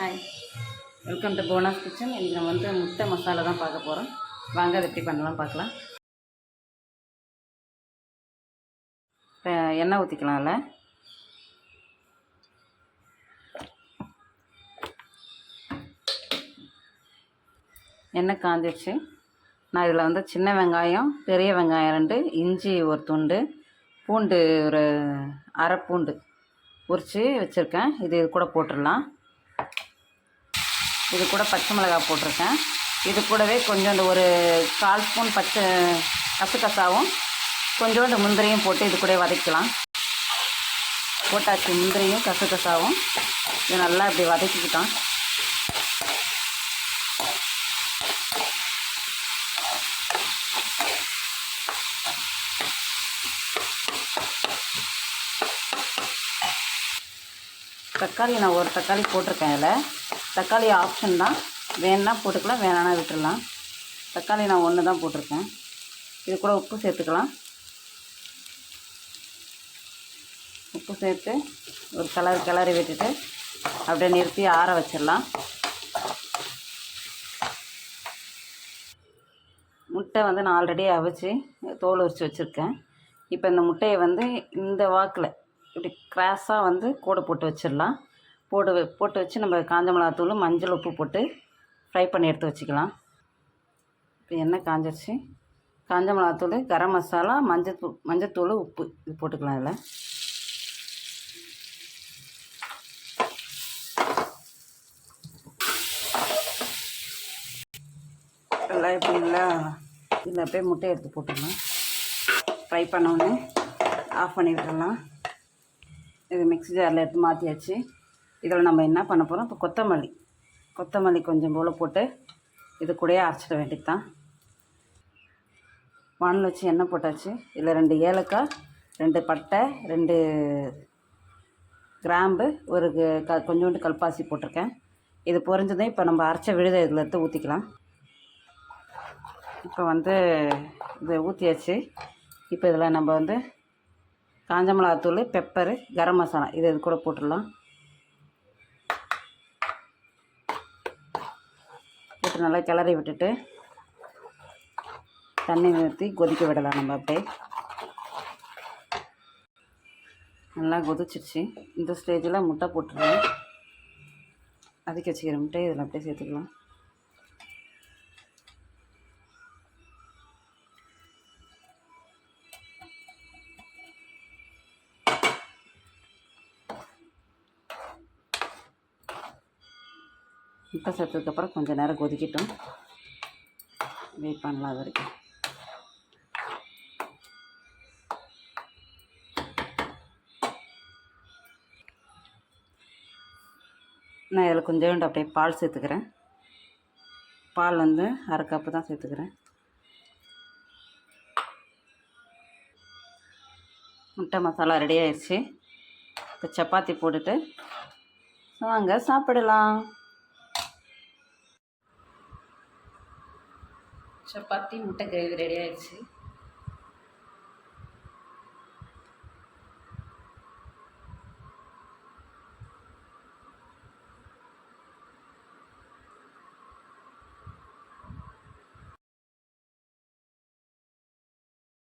Hi welcome to போனஸ் kitchen இன்றைக்கி நம்ம வந்து முட்டை மசாலா தான் பார்க்க போகிறோம் வாங்க அதை எப்படி பண்ணலாம் பார்க்கலாம். இப்போ எண்ணெய் ஊற்றிக்கலாம்ல எண்ணெய் காஞ்சிடுச்சு நான் இதில் வந்து சின்ன வெங்காயம் பெரிய வெங்காயம் ரெண்டு இஞ்சி ஒரு துண்டு பூண்டு ஒரு அரை பூண்டு உரித்து வச்சுருக்கேன். இது இது கூட போட்டுடலாம். இது கூட பச்சை மிளகாய் போட்டிருக்கேன். இது கூடவே கொஞ்சோண்டு ஒரு கால் ஸ்பூன் பச்சை கசகசாவும் கொஞ்சோண்டு முந்திரியும் போட்டு இது கூட வதக்கலாம். போட்டாச்சு முந்திரியும் கசகசாவும். இது நல்லா இப்படி வதக்கிக்கிட்டோம். தக்காளி நான் ஒரு தக்காளி போட்டிருக்கேன் இதில். தக்காளி ஆப்ஷன் தான். வேணுன்னா போட்டுக்கலாம் வேணான்னா விட்டுடலாம் தக்காளி நான் ஒன்று தான் போட்டிருக்கேன். இது கூட உப்பு சேர்த்துக்கலாம். உப்பு சேர்த்து ஒரு கலர் கிளறி விட்டுட்டு அப்படியே நிறுத்தி ஆற வச்சிடலாம். முட்டை வந்து நான் ஆல்ரெடி அவிச்சு தோல் உரித்து வச்சுருக்கேன். இப்போ இந்த முட்டையை வந்து இந்த வாக்கில் இப்படி கிராஸாக வந்து கூடை போட்டு வச்சிடலாம். போட்டு போட்டு வச்சு நம்ம காஞ்ச மிளகாத்தூள் மஞ்சள் உப்பு போட்டு ஃப்ரை பண்ணி எடுத்து வச்சுக்கலாம். இப்போ எண்ணெய் காஞ்சிருச்சு? காஞ்ச மிளகாத்தூள் கரம் மசாலா மஞ்சத்தூள் மஞ்சத்தூள் உப்பு இது போட்டுக்கலாம் இதில். எல்லாம் இப்படி இல்லை. இதில் அப்படியே முட்டையை எடுத்து போட்டுக்கலாம். ஃப்ரை பண்ணோன்னே ஆஃப் பண்ணி விட்டுடலாம் இது மிக்ஸி ஜாரில் எடுத்து மாற்றியாச்சு இதில் நம்ம என்ன பண்ண போகிறோம் இப்போ கொத்தமல்லி. கொத்தமல்லி கொஞ்சம் போல் போட்டு இது கூடயே அரைச்சிட வேண்டியது தான் வானல் வச்சு எண்ணெய் போட்டாச்சு. இதில் ரெண்டு ஏலக்காய் ரெண்டு பட்டை ரெண்டு கிராம்பு ஒரு க- க கொஞ்சோண்டு கல்பாசி போட்டிருக்கேன். இது பொறிஞ்சதும் இப்போ நம்ம அரைச்ச விழுதை இதில் எடுத்து ஊற்றிக்கலாம் இப்போ வந்து இதை ஊற்றியாச்சு இப்போ இதில் நம்ம வந்து காஞ்ச மிளகாத்தூள் பெப்பரு கரம் மசாலா இது இது கூட போட்டுடலாம். போட்டு நல்லா கிளறி விட்டுட்டு தண்ணி ஊற்றி கொதிக்க விடலாம் நம்ம அப்படியே. நல்லா கொதிச்சிருச்சு. இந்த ஸ்டேஜில் முட்டை போட்டுருவோம். அதுக்கு வச்சுக்கிற முட்டை இதில் அப்படியே சேர்த்துக்கலாம். முட்டை சேர்த்ததுக்கப்புறம் கொஞ்சம் நேரம் கொதிக்கட்டும். வெயிட் பண்ணலாம் அது வரைக்கும். நான் இதில் கொஞ்சோண்டு அப்படியே பால் சேர்த்துக்கிறேன். பால் வந்து அரை கப்பு தான் சேர்த்துக்கிறேன். முட்டை மசாலா ரெடி ஆயிடுச்சு. இப்போ சப்பாத்தி போட்டுட்டு வாங்க சாப்பிடலாம். சப்பாத்தி முட்டை கிரேவி ரெடி ஆயிடுச்சு.